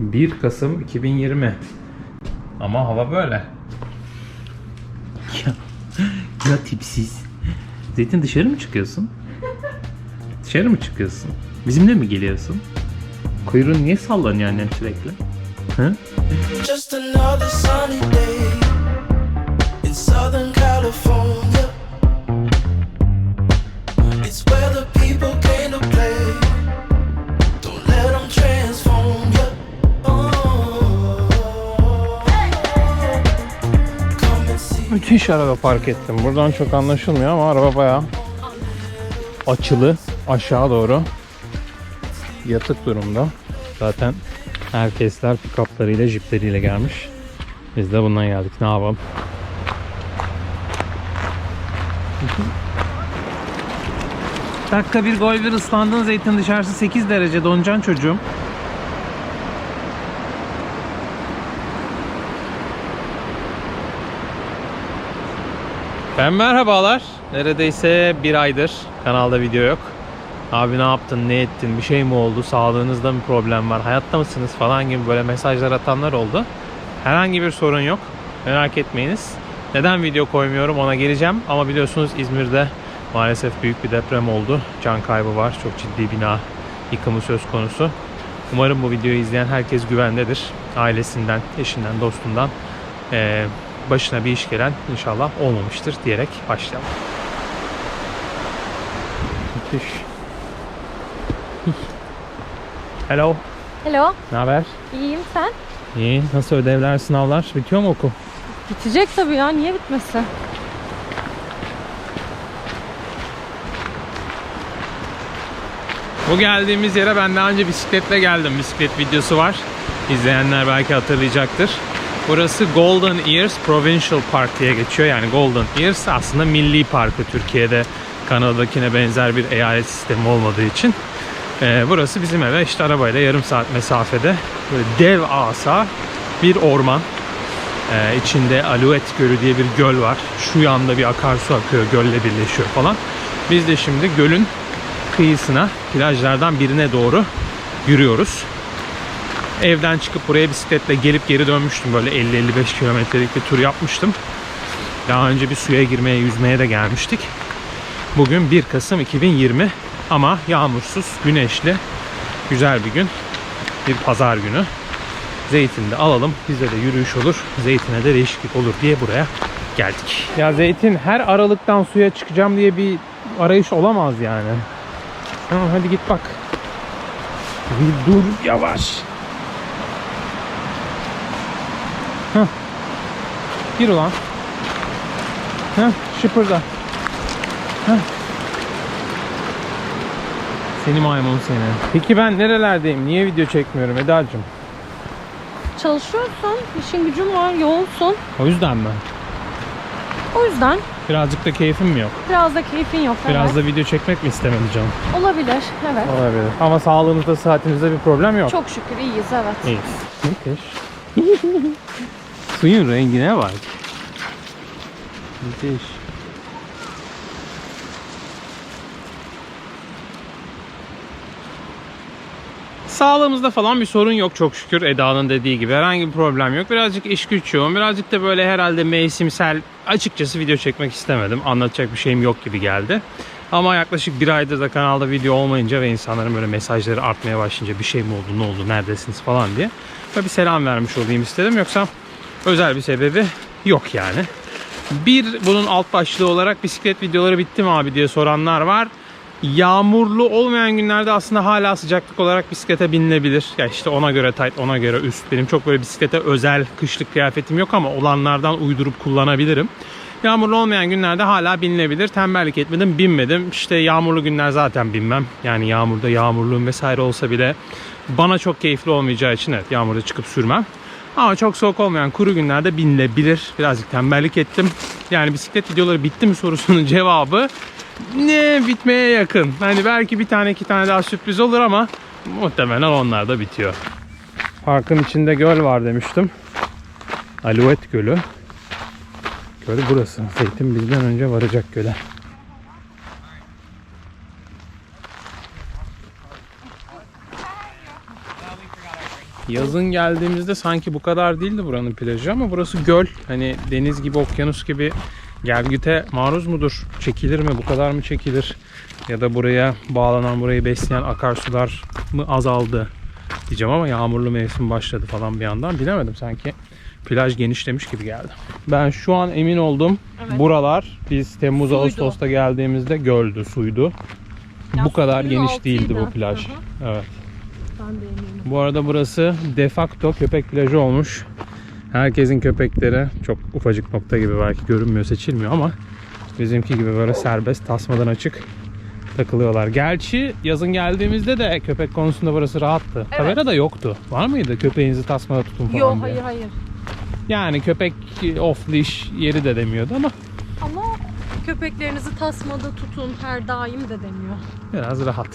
1 Kasım 2020. Ama hava böyle. Ya, ya tipsiz. Zeytin dışarı mı çıkıyorsun? Dışarı mı çıkıyorsun? Bizimle mi geliyorsun? Kuyruğun niye sallanıyor annem sürekli? Hı? Araba park ettim. Buradan çok anlaşılmıyor ama araba bayağı açılı aşağı doğru yatık durumda. Zaten herkesler pick-up'larıyla, jipleriyle gelmiş. Biz de bundan geldik. Ne yapalım? Dakika bir gol bir ıslandın zeytin dışarısı 8 derece donacaksın çocuğum. Ben merhabalar. Neredeyse bir aydır kanalda video yok. Abi ne yaptın, ne ettin, bir şey mi oldu, sağlığınızda mı problem var, hayatta mısınız falan gibi böyle mesajlar atanlar oldu. Herhangi bir sorun yok. Merak etmeyiniz. Neden video koymuyorum ona geleceğim. Ama biliyorsunuz İzmir'de maalesef büyük bir deprem oldu. Can kaybı var. Çok ciddi bina yıkımı söz konusu. Umarım bu videoyu izleyen herkes güvendedir. Ailesinden, eşinden, dostundan eee, başına bir iş gelen inşallah olmamıştır diyerek başlayalım. Müthiş. Hello. Hello, Ne haber? iyiyim sen? İyi. Nasıl ödevler, sınavlar? Bitiyor mu okul? Bitecek tabii ya, niye bitmesin? Bu geldiğimiz yere ben daha önce bisikletle geldim. Bisiklet videosu var. İzleyenler belki hatırlayacaktır. Burası Golden Ears Provincial Park diye geçiyor. Yani Golden Ears aslında milli parkı Türkiye'de Kanada'dakine benzer bir eyalet sistemi olmadığı için. Ee, burası bizim eve işte arabayla yarım saat mesafede böyle dev asa bir orman. Ee, içinde Alouette Gölü diye bir göl var. Şu yanda bir akarsu akıyor gölle birleşiyor falan. Biz de şimdi gölün kıyısına, plajlardan birine doğru yürüyoruz. Evden çıkıp buraya bisikletle gelip geri dönmüştüm. Böyle 50-55 kilometrelik bir tur yapmıştım. Daha önce bir suya girmeye, yüzmeye de gelmiştik. Bugün 1 Kasım 2020 ama yağmursuz, güneşli, güzel bir gün. Bir pazar günü. Zeytin de alalım. Bize de yürüyüş olur. Zeytine de değişiklik olur diye buraya geldik. Ya zeytin her aralıktan suya çıkacağım diye bir arayış olamaz yani. Tamam hadi git bak. Bir dur yavaş. Hah. Gir ulan. Hah şıpırda. Hah. Seni maymun seni. Peki ben nerelerdeyim? Niye video çekmiyorum Eda'cığım? Çalışıyorsun, işin gücün var, yoğunsun. O yüzden mi? O yüzden Birazcık da keyfim mi yok? biraz da keyfin yok. Biraz evet. da video çekmek mi istemedi canım? Olabilir, evet. Olabilir. Ama sağlığınızda, saatinizde bir problem yok. Çok şükür iyiyiz, evet. İyi. Müthiş. Suyun rengine bak. Müthiş. Sağlığımızda falan bir sorun yok çok şükür Eda'nın dediği gibi. Herhangi bir problem yok. Birazcık iş güç yoğun. Birazcık da böyle herhalde mevsimsel açıkçası video çekmek istemedim. Anlatacak bir şeyim yok gibi geldi. Ama yaklaşık bir aydır da kanalda video olmayınca ve insanların böyle mesajları artmaya başlayınca bir şey mi oldu, ne oldu, neredesiniz falan diye. Bir selam vermiş olayım istedim. Yoksa özel bir sebebi yok yani. Bir bunun alt başlığı olarak bisiklet videoları bitti mi abi diye soranlar var. Yağmurlu olmayan günlerde aslında hala sıcaklık olarak bisiklete binilebilir. Ya işte ona göre tight, ona göre üst. Benim çok böyle bisiklete özel kışlık kıyafetim yok ama olanlardan uydurup kullanabilirim. Yağmurlu olmayan günlerde hala binilebilir. Tembellik etmedim, binmedim. İşte yağmurlu günler zaten binmem. Yani yağmurda yağmurluğum vesaire olsa bile bana çok keyifli olmayacağı için evet yağmurda çıkıp sürmem. Ama çok soğuk olmayan kuru günlerde binilebilir. Birazcık tembellik ettim. Yani bisiklet videoları bitti mi sorusunun cevabı ne bitmeye yakın. Hani belki bir tane iki tane daha sürpriz olur ama muhtemelen onlar da bitiyor. Parkın içinde göl var demiştim. Alouette Gölü. Göl burası. Zeytin bizden önce varacak göle. Yazın geldiğimizde sanki bu kadar değildi buranın plajı ama burası göl. Hani deniz gibi, okyanus gibi gelgüte maruz mudur? Çekilir mi? Bu kadar mı çekilir? Ya da buraya bağlanan, burayı besleyen akarsular mı azaldı? Diyeceğim ama yağmurlu mevsim başladı falan bir yandan. Bilemedim sanki plaj genişlemiş gibi geldi. Ben şu an emin oldum. Evet. Buralar biz Temmuz Suydu. Ağustos'ta geldiğimizde göldü, suydu. Ya bu kadar geniş değildi bu plaj. Hı Evet. Eminim. Bu arada burası de facto köpek plajı olmuş. Herkesin köpekleri çok ufacık nokta gibi belki görünmüyor, seçilmiyor ama bizimki gibi böyle serbest, tasmadan açık takılıyorlar. Gerçi yazın geldiğimizde de köpek konusunda burası rahattı. Kamera da yoktu. Var mıydı köpeğinizi tasmada tutun falan Yok hayır hayır. Yani köpek off leash yeri de demiyordu ama Ama köpeklerinizi tasmada tutun her daim de demiyor. biraz rahat.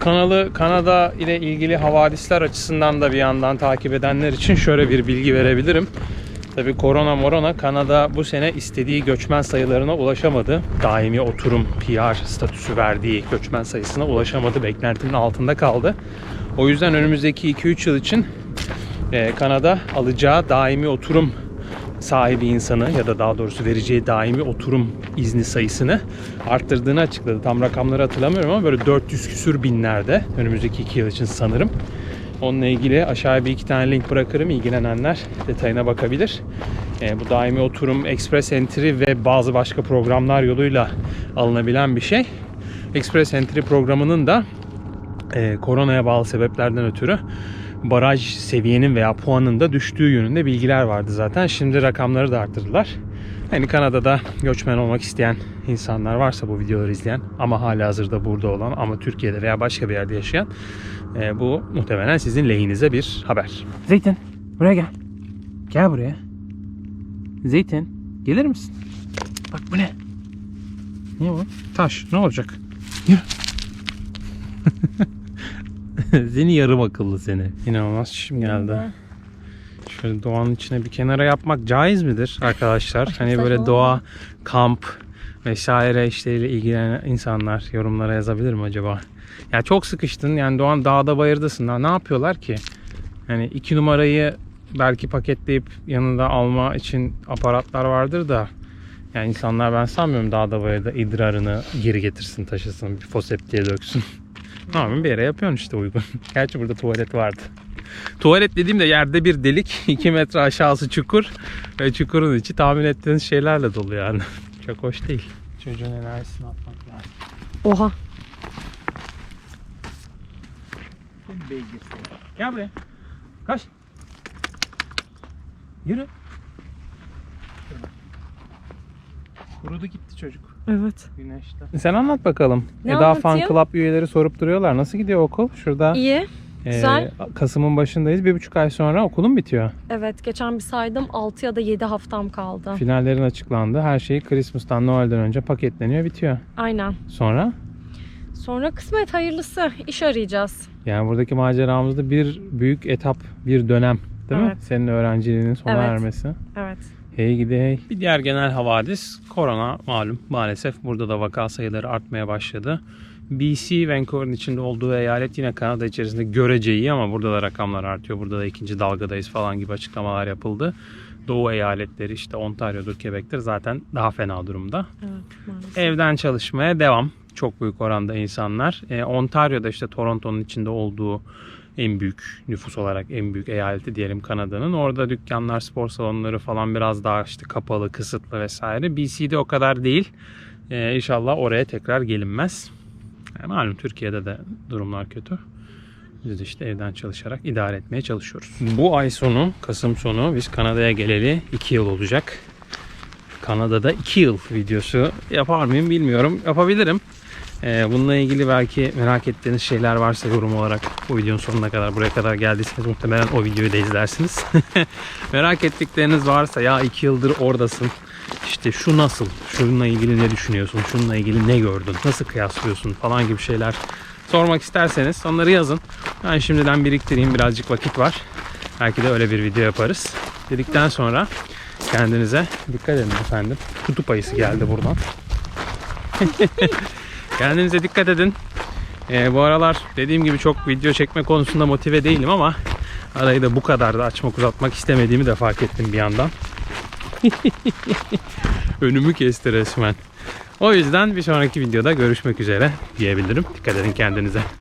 Kanalı Kanada ile ilgili havadisler açısından da bir yandan takip edenler için şöyle bir bilgi verebilirim. Tabii korona morona Kanada bu sene istediği göçmen sayılarına ulaşamadı. Daimi oturum PR statüsü verdiği göçmen sayısına ulaşamadı. Beklentinin altında kaldı. O yüzden önümüzdeki 2-3 yıl için e, Kanada alacağı daimi oturum sahibi insanı ya da daha doğrusu vereceği daimi oturum izni sayısını arttırdığını açıkladı. Tam rakamları hatırlamıyorum ama böyle 400 küsür binlerde önümüzdeki 2 yıl için sanırım. Onunla ilgili aşağıya bir iki tane link bırakırım. İlgilenenler detayına bakabilir. E, bu daimi oturum Express Entry ve bazı başka programlar yoluyla alınabilen bir şey. Express Entry programının da e, koronaya bağlı sebeplerden ötürü baraj seviyenin veya puanın da düştüğü yönünde bilgiler vardı zaten. Şimdi rakamları da arttırdılar. Yani Kanada'da göçmen olmak isteyen insanlar varsa bu videoları izleyen ama hala hazırda burada olan ama Türkiye'de veya başka bir yerde yaşayan e, bu muhtemelen sizin lehinize bir haber. Zeytin buraya gel. Gel buraya. Zeytin gelir misin? Bak bu ne? Ne bu? Taş. Ne olacak? Yürü. seni yarım akıllı seni. İnanılmaz çişim geldi. Şöyle doğanın içine bir kenara yapmak caiz midir arkadaşlar? hani böyle doğa, kamp vesaire işleriyle ilgilenen insanlar yorumlara yazabilir mi acaba? Ya çok sıkıştın yani Doğan dağda bayırdasın. Daha ne yapıyorlar ki? Yani iki numarayı belki paketleyip yanında alma için aparatlar vardır da yani insanlar ben sanmıyorum dağda bayırda idrarını geri getirsin taşısın bir foseptiye döksün. Ne yapayım bir yere yapıyorsun işte uygun. Gerçi burada tuvalet vardı. Tuvalet dediğimde yerde bir delik, 2 metre aşağısı çukur ve çukurun içi tahmin ettiğiniz şeylerle dolu yani. Çok hoş değil. Çocuğun enerjisini atmak lazım. Oha. Gel buraya. Kaç. Yürü. Kurudu gitti çocuk Evet. güneşte. Sen anlat bakalım. Ne Eda Fan anlatayım? Club üyeleri sorup duruyorlar. Nasıl gidiyor okul? Şurada İyi. e, güzel. Kasım'ın başındayız. Bir buçuk ay sonra okulun bitiyor. Evet geçen bir saydım 6 ya da 7 haftam kaldı. Finallerin açıklandı. Her şey Christmas'tan Noel'den önce paketleniyor bitiyor. Aynen. Sonra Sonra kısmet hayırlısı iş arayacağız. yani buradaki maceramızda bir büyük etap, bir dönem değil mi? Evet. Senin öğrenciliğinin sona Evet. ermesi. Evet. Hey gidi hey. Bir diğer genel havadis korona malum maalesef burada da vaka sayıları artmaya başladı. BC, Vancouver'ın içinde olduğu eyalet yine Kanada içerisinde görece iyi ama burada da rakamlar artıyor. Burada da ikinci dalgadayız falan gibi açıklamalar yapıldı. Doğu eyaletleri işte Ontario'dur, Quebec'tir zaten daha fena durumda. Evet maalesef. Evden çalışmaya devam. Çok büyük oranda insanlar. Ee, Ontario'da işte Toronto'nun içinde olduğu en büyük nüfus olarak en büyük eyaleti diyelim Kanada'nın. Orada dükkanlar, spor salonları falan biraz daha işte kapalı, kısıtlı vesaire. BC'de o kadar değil. Ee, inşallah oraya tekrar gelinmez. Yani malum Türkiye'de de durumlar kötü. Biz de işte evden çalışarak idare etmeye çalışıyoruz. Bu ay sonu, Kasım sonu biz Kanada'ya geleli 2 yıl olacak. Kanada'da 2 yıl videosu yapar mıyım bilmiyorum. Yapabilirim. Ee, bununla ilgili belki merak ettiğiniz şeyler varsa yorum olarak bu videonun sonuna kadar buraya kadar geldiyseniz muhtemelen o videoyu da izlersiniz. merak ettikleriniz varsa ya 2 yıldır oradasın. İşte şu nasıl? Şununla ilgili ne düşünüyorsun? Şununla ilgili ne gördün? Nasıl kıyaslıyorsun? Falan gibi şeyler sormak isterseniz onları yazın. Ben şimdiden biriktireyim birazcık vakit var. Belki de öyle bir video yaparız. Dedikten sonra kendinize dikkat edin efendim. Kutup ayısı geldi buradan. Kendinize dikkat edin. Ee, bu aralar dediğim gibi çok video çekme konusunda motive değilim ama Arayı da bu kadar da açmak uzatmak istemediğimi de fark ettim bir yandan. Önümü kesti resmen. O yüzden bir sonraki videoda görüşmek üzere diyebilirim. Dikkat edin kendinize.